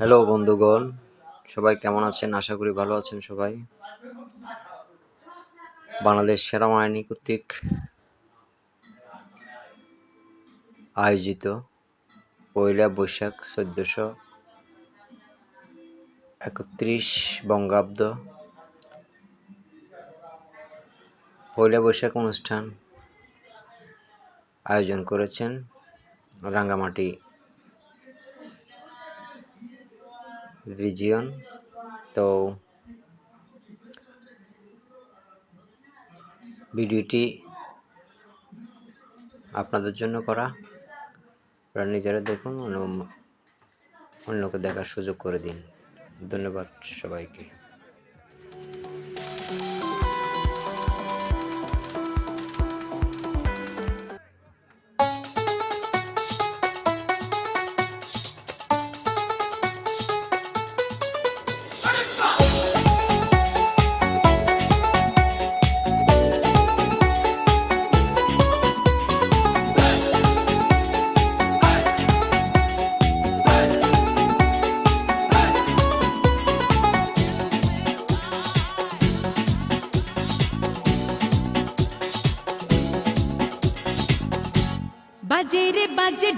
Hello বন্ধুগণ। সবাই কেমন আছেন? আশা করি ভালো আছেন সবাই। বাংলাদেশ সেরা মায়ানী কর্তৃক আয়োজিত পয়লা বৈশাখ চোদ্দশো একত্রিশ বঙ্গাব্দ পয়লা বৈশাখ অনুষ্ঠান আয়োজন করেছেন রাঙ্গামাটি রিজিয়ন তো ভিডিওটি আপনাদের জন্য করা। আপনারা নিজেরা দেখুন অন্যকে দেখার সুযোগ করে দিন। ধন্যবাদ সবাইকে।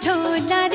ढोला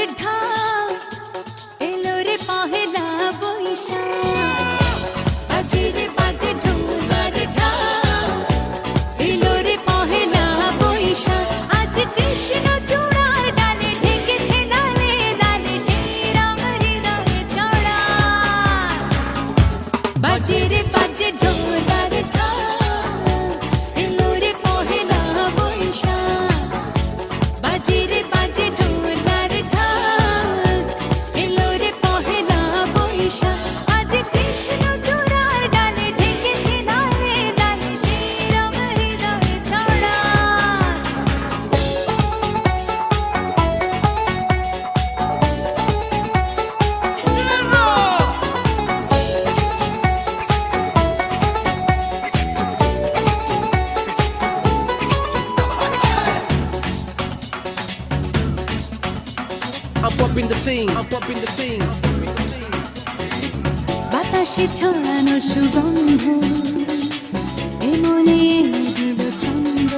popping the scene, I'm popping the scene. বাতাসে ছড়ানো সুগন্ধ এমনে দিল ছন্দ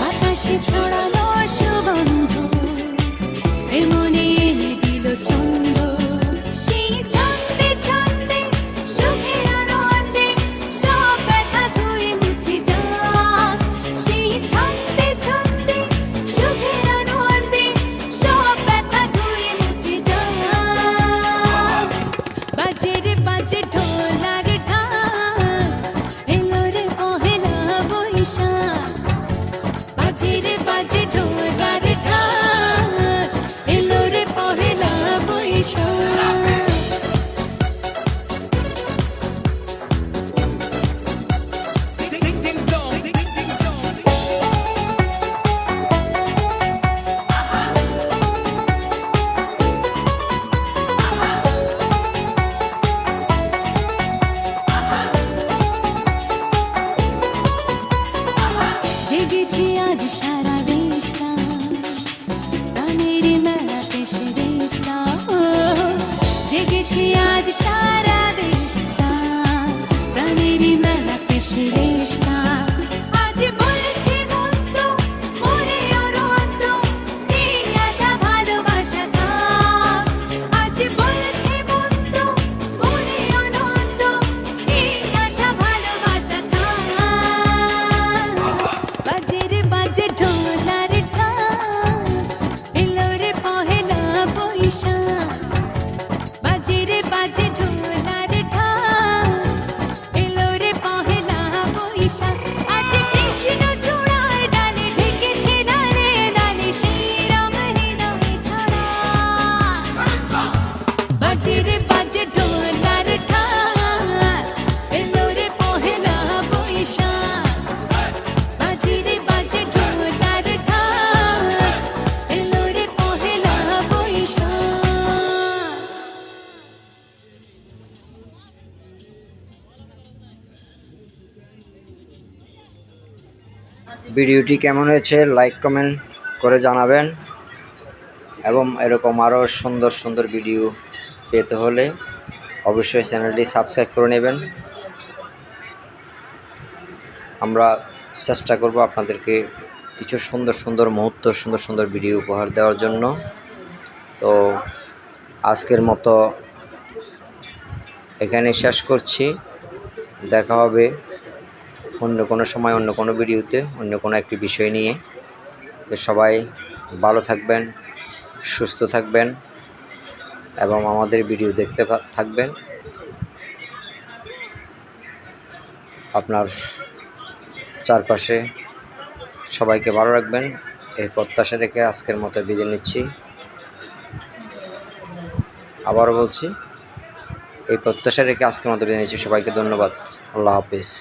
বাতাসে ছড়ানো ভিডিওটি কেমন হয়েছে লাইক কমেন্ট করে জানাবেন। এবং এরকম আরও সুন্দর সুন্দর ভিডিও পেতে হলে অবশ্যই চ্যানেলটি সাবস্ক্রাইব করে নেবেন। আমরা চেষ্টা করব আপনাদেরকে কিছু সুন্দর সুন্দর মুহূর্ত, সুন্দর সুন্দর ভিডিও উপহার দেওয়ার জন্য। তো আজকের মতো এখানে শেষ করছি। দেখা হবে অন্য কোনো সময়, অন্য কোনো ভিডিওতে, অন্য কোনো একটি বিষয় নিয়ে। তো সবাই ভালো থাকবেন, সুস্থ থাকবেন এবং আমাদের ভিডিও দেখতে থাকবেন। আপনার চারপাশে সবাইকে ভালো রাখবেন। এই প্রত্যাশা রেখে আজকের মতো বিদায় নিচ্ছি। আবারও বলছি, এই প্রত্যাশা রেখে আজকের মতো বিদায় নিচ্ছি। সবাইকে ধন্যবাদ। আল্লাহ হাফিজ।